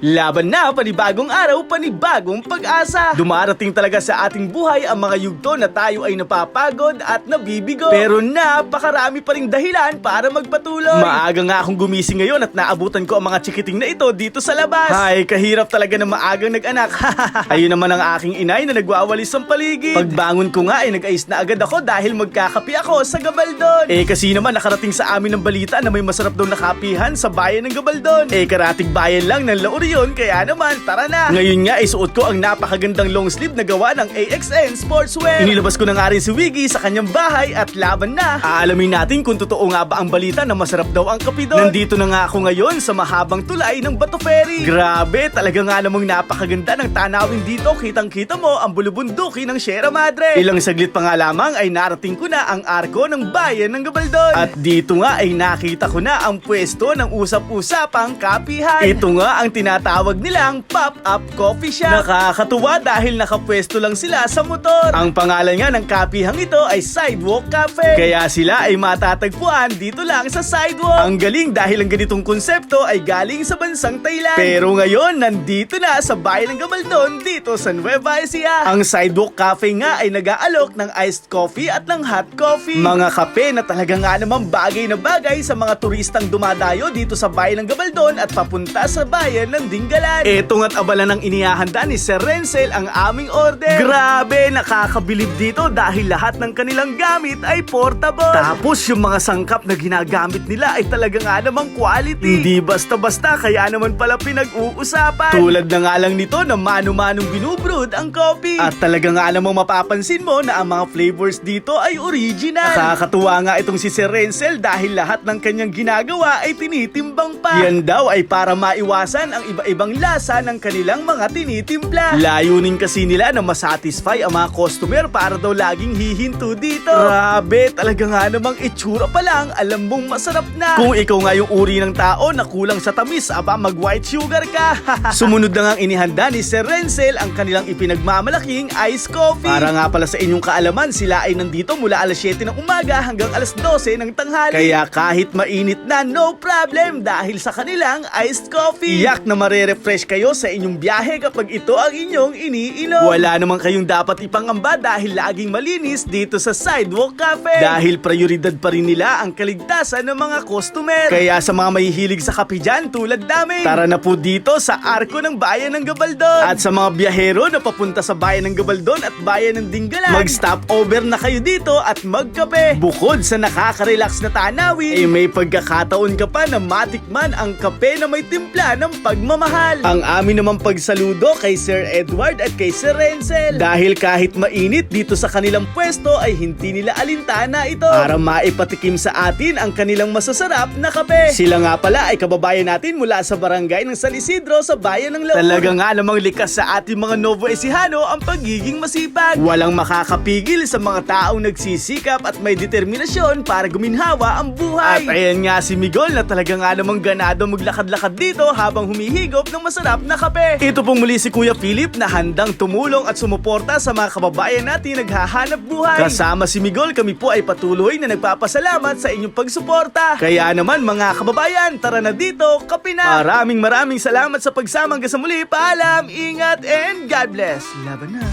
Laban na, panibagong araw, panibagong pag-asa. Dumarating talaga sa ating buhay ang mga yugto na tayo ay napapagod at nabibigo. Pero napakarami pa ring dahilan para magpatuloy. Maaga nga akong gumising ngayon at naabutan ko ang mga chikiting na ito dito sa labas. Ay, kahirap talaga na maagang nag-anak. Ayun naman ang aking inay na nagwawalis ng paligid. Pagbangon ko nga ay nag-ayos na agad ako dahil magkakapi ako sa Gabaldon. Eh kasi naman nakarating sa amin ng balita na may masarap daw na kapihan sa bayan ng Gabaldon. Eh karating bayan lang ng Lauri yun, kaya naman tara na. Ngayon nga ay suot ko ang napakagandang long sleeve na gawa ng AXN Sportswear. Inilabas ko na nga rin si Wiggy sa kanyang bahay at laban na. Aalamin natin kung totoo nga ba ang balita na masarap daw ang kape doon. Nandito na nga ako ngayon sa mahabang tulay ng Bato Ferry. Grabe, talaga nga namang napakaganda ng tanawin dito. Kitang-kita mo ang bulubunduki ng Sierra Madre. Ilang saglit pa nga lamang ay narating ko na ang arko ng bayan ng Gabaldon. At dito nga ay nakita ko na ang pwesto ng usap-usapang kapihan. Ito nga ang tinatawag nilang pop-up coffee shop. Nakakatuwa dahil nakapwesto lang sila sa motor. Ang pangalan nga ng kapihang ito ay Sidewalk Cafe. Kaya sila ay matatagpuan dito lang sa sidewalk. Ang galing dahil ang ganitong konsepto ay galing sa bansang Thailand. Pero ngayon, nandito na sa bayan ng Gabaldon dito sa Nueva Ecija. Ang Sidewalk Cafe nga ay nag-aalok ng iced coffee at ng hot coffee. Mga kape na talaga nga naman bagay na bagay sa mga turistang dumadayo dito sa bayan ng Gabaldon at papunta sa bayan ng Dingalan. Ito nga't abala ng inihahanda ni Sir Renzel ang aming order. Grabe, nakakabilib dito dahil lahat ng kanilang gamit ay portable. Tapos yung mga sangkap na ginagamit nila ay talaga nga namang quality. Hindi basta-basta kaya naman pala pinag-uusapan. Tulad na nga lang nito na mano-manong binubrod ang coffee. At talaga nga namang mapapansin mo na ang mga flavors dito ay original. Nakakatuwa nga itong si Sir Renzel dahil lahat ng kanyang ginagawa ay tinitimbang pa. Yan daw ay para maiwasan ang iba-ibang lasa ng kanilang mga tinitimpla. Layunin kasi nila na masatisfy ang mga customer para daw laging hihinto dito. Grabe, talaga nga namang itsura pa lang, alam mong masarap na. Kung ikaw nga yung uri ng tao na kulang sa tamis, aba mag white sugar ka. Sumunod na nga inihanda ni Sir Renzel ang kanilang ipinagmamalaking iced coffee. Para nga pala sa inyong kaalaman, sila ay nandito mula alas 7 ng umaga hanggang alas 12 ng tanghali. Kaya kahit mainit na, no problem dahil sa kanilang iced coffee. Yak na marerefresh kayo sa inyong biyahe kapag ito ang inyong iniinom. Wala naman kayong dapat ipangamba dahil laging malinis dito sa Sidewalk Cafe. Dahil prioridad pa rin nila ang kaligtasan ng mga customer. Kaya sa mga mahihilig sa kape dyan tulad namin, tara na po dito sa arko ng bayan ng Gabaldon. At sa mga biyahero na papunta sa bayan ng Gabaldon at bayan ng Dingalan, mag-stop over na kayo dito at magkape. Bukod sa nakaka-relax na tanawin, ay may pagkakataon ka pa na matikman ang kape na may timpla ng pagmamahal. Ang amin naman pagsaludo kay Sir Edward at kay Sir Renzel. Dahil kahit mainit dito sa kanilang pwesto ay hindi nila alintana ito. Para maipatikim sa atin ang kanilang masasarap na kape. Sila nga pala ay kababayan natin mula sa barangay ng San Isidro sa bayan ng Laon. Talaga nga namang likas sa ating mga Novo Ecijano ang pagiging masipag. Walang makakapigil sa mga taong nagsisikap at may determinasyon para guminhawa ang buhay. At ayan nga si Migol na talaga nga namang ganado maglakad-lakad dito habang humihigop ng masarap na kape. Ito pong muli si Kuya Philip na handang tumulong at sumuporta sa mga kababayan natin naghahanap buhay. Kasama si Migol, kami po ay patuloy na nagpapasalamat sa inyong pagsuporta. Kaya naman mga kababayan, tara na dito, kape na! Maraming maraming salamat sa pagsama hanggang muli. Paalam, ingat, and God bless. Laban na!